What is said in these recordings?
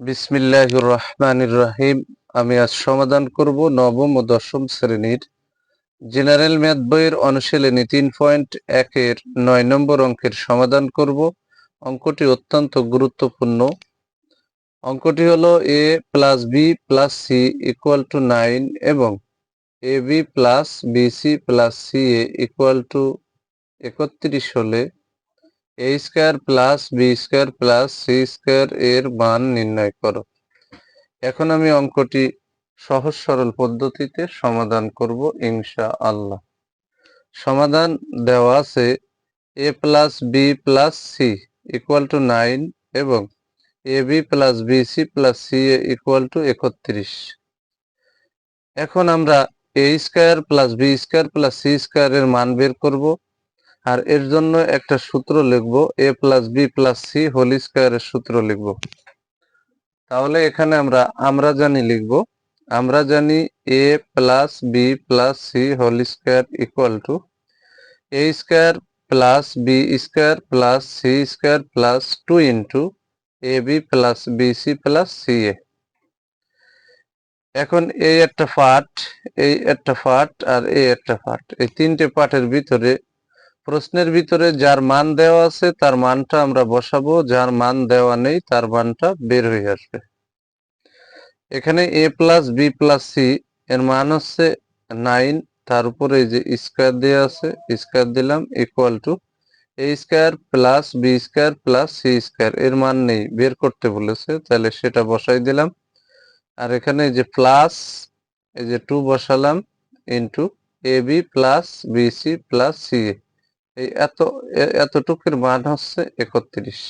বিসমিল্লাহির রহমানির রহিম আমি আজ সমাধান করব নবম ও দশম শ্রেণির। জেনারেল ম্যাথ বইয়ের অনুশীলনী তিন পয়েন্ট একের নয় নম্বর অঙ্কের সমাধান করব। অঙ্কটি অত্যন্ত গুরুত্বপূর্ণ। অঙ্কটি হলো A plus B plus C equal to nine এবং A B plus B C plus C A equal to একত্রিশ হলে A square plus B square plus C square এর মান নির্ণয় করো। এখন আমি অঙ্কটি সহজ সরল পদ্ধতিতে সমাধান করব ইনশা আল্লাহ সমাধান দেওয়া আছে A plus B plus C equal to nine এবং A B plus B C plus C A equal to একত্রিশ। এখন আমরা A square plus B square plus C square এর মান বের করব। আর এর জন্য একটা সূত্র লিখব A plus B plus C whole স্কোয়ারের সূত্র লিখব। তাহলে এখানে আমরা আমরা জানি লিখব, আমরা জানি A plus B plus C whole square equal to A square plus B square plus C square plus two into A B plus B C plus C A এখন এই একটা পার্ট এই একটা পার্ট আর এই একটা পার্ট এই তিনটে পার্টের ভিতরে প্রশ্নের ভিতরে যার মান দেওয়া আছে, তার মানটা আমরা বসাবো। যার মান দেওয়া নেই, তার মানটা বের হয়ে আসবে। এখানে A plus B plus C, এর মান হচ্ছে নাইন। তার উপরে যে স্কোয়ার দেওয়া আছে, স্কোয়ার দিলাম equal to A square plus B square plus C square এর মান নেই, বের করতে বলেছে, তাহলে সেটা বসাই দিলাম। আর এখানে যে প্লাস এই যে টু বসালাম into A B plus B C plus C A এই এত এতটুকুর মান হচ্ছে একত্রিশ।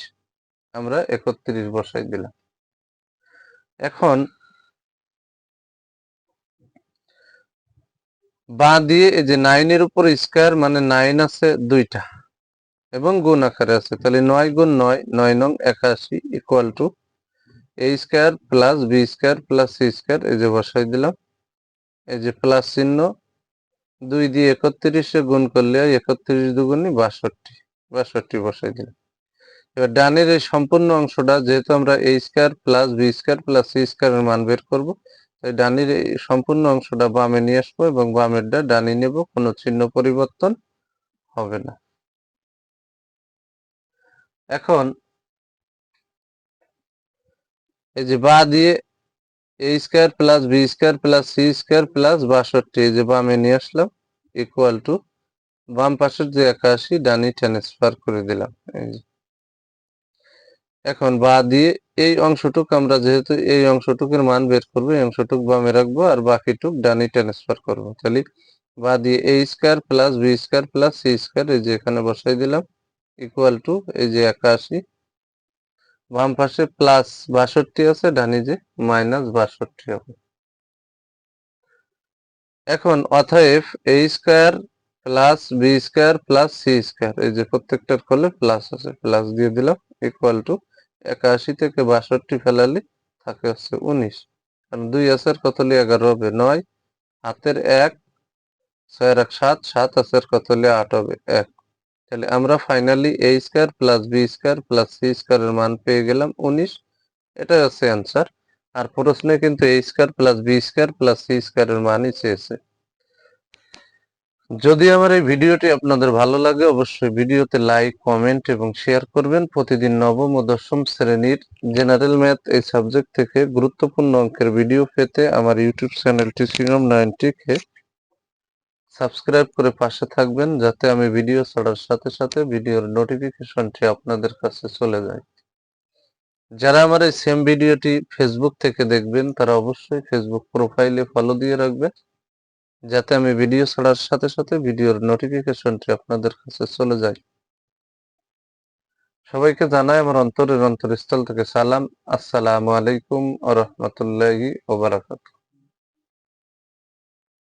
আমরা একত্রিশ বসাই দিলাম। এখন বা দিয়ে এই যে নাইনের উপর স্কোয়ার মানে নাইন আছে দুইটা এবং গুণ আকারে আছে, তাহলে নয় গুণ নয় নয় নং একাশি equal to A square plus B square plus C square এই যে বসাই দিলাম। এই যে প্লাস চিহ্ন দুই দিয়ে একত্রিশে গুণ করলে একত্রিশ দুগুণই বাষট্টি বাষট্টি বসাই দিলাম। এবার ডানের এই সম্পূর্ণ অংশটা, যেহেতু আমরা A square plus B square plus C স্কোয়ারের মান বের করব, তাই ডানের এই সম্পূর্ণ অংশটা বামে নিয়ে আসব এবং বামেরটা ডানি নেব, কোনো চিহ্ন পরিবর্তন হবে না। এখন এই যে বা দিয়ে A square plus B square plus C square plus বাষট্টি যে বামে নিয়ে আসলাম ইকুয়াল টু বাম পাশের যে একাশি, ডানি ট্রান্সফার করে দিলাম এখন বা দিয়ে এই অংশটুক আমরা যেহেতু এই অংশটুকের মান বের করব, এই অংশটুক বামে রাখব আর বাকিটুক ডানি ট্রান্সফার করব। তাহলে বা দিয়ে A square plus B square plus C square এই যে এখানে বসাই দিলাম ইকুয়াল টু এই যে একাশি বাম পাশে প্লাস বাষট্টি আছে, ডানি যে মাইনাস বাষট্টি হবে। এখন অতএব A square plus B square plus C square এই যে প্রত্যেকটার করলে প্লাস আছে প্লাস দিয়ে দিলাম ইকুয়াল টু একাশি থেকে বাষট্টি ফেলালে থাকে হচ্ছে উনিশ। কারণ দুই আসার কত হলে এগারো হবে? নয়। হাতের এক, ছয়ের এক, সাত সাত আসার কত হলে আট হবে? এক। তাহলে আমরা finally A square plus B square plus C স্কোয়ারের মান পেয়ে গেলাম উনিশ। এটাই হচ্ছে অ্যান্সার আর প্রশ্নে কিন্তু A square plus B square plus C স্কোয়ারের মানই চেয়েছে। যদি আমার এই ভিডিওটি আপনাদের ভালো লাগে, অবশ্যই ভিডিওতে লাইক কমেন্ট এবং শেয়ার করবেন। প্রতিদিন নবম ও দশম শ্রেণির জেনারেল ম্যাথ এই সাবজেক্ট থেকে গুরুত্বপূর্ণ অঙ্কের ভিডিও পেতে আমার ইউটিউব চ্যানেলটি সিনম নাইনটিকে সাবস্ক্রাইব করে পাশে থাকবেন যাতে আমি ভিডিও ছাড়ার সাথে সাথে ভিডিওর নোটিফিকেশনটি আপনাদের কাছে চলে যায়। যারা আমার এই সেম ভিডিওটি ফেসবুক থেকে দেখবেন, তারা অবশ্যই ফেসবুক প্রোফাইলে ফলো দিয়ে রাখবেন, যাতে আমি ভিডিও ছাড়ার সাথে সাথে ভিডিওর নোটিফিকেশনটি আপনাদের কাছে চলে যায়। সবাইকে জানাই আমার অন্তরের অন্তরস্থল থেকে সালাম। আসসালামু আলাইকুম আ রহমতুল্লাহি ওবারাকাতু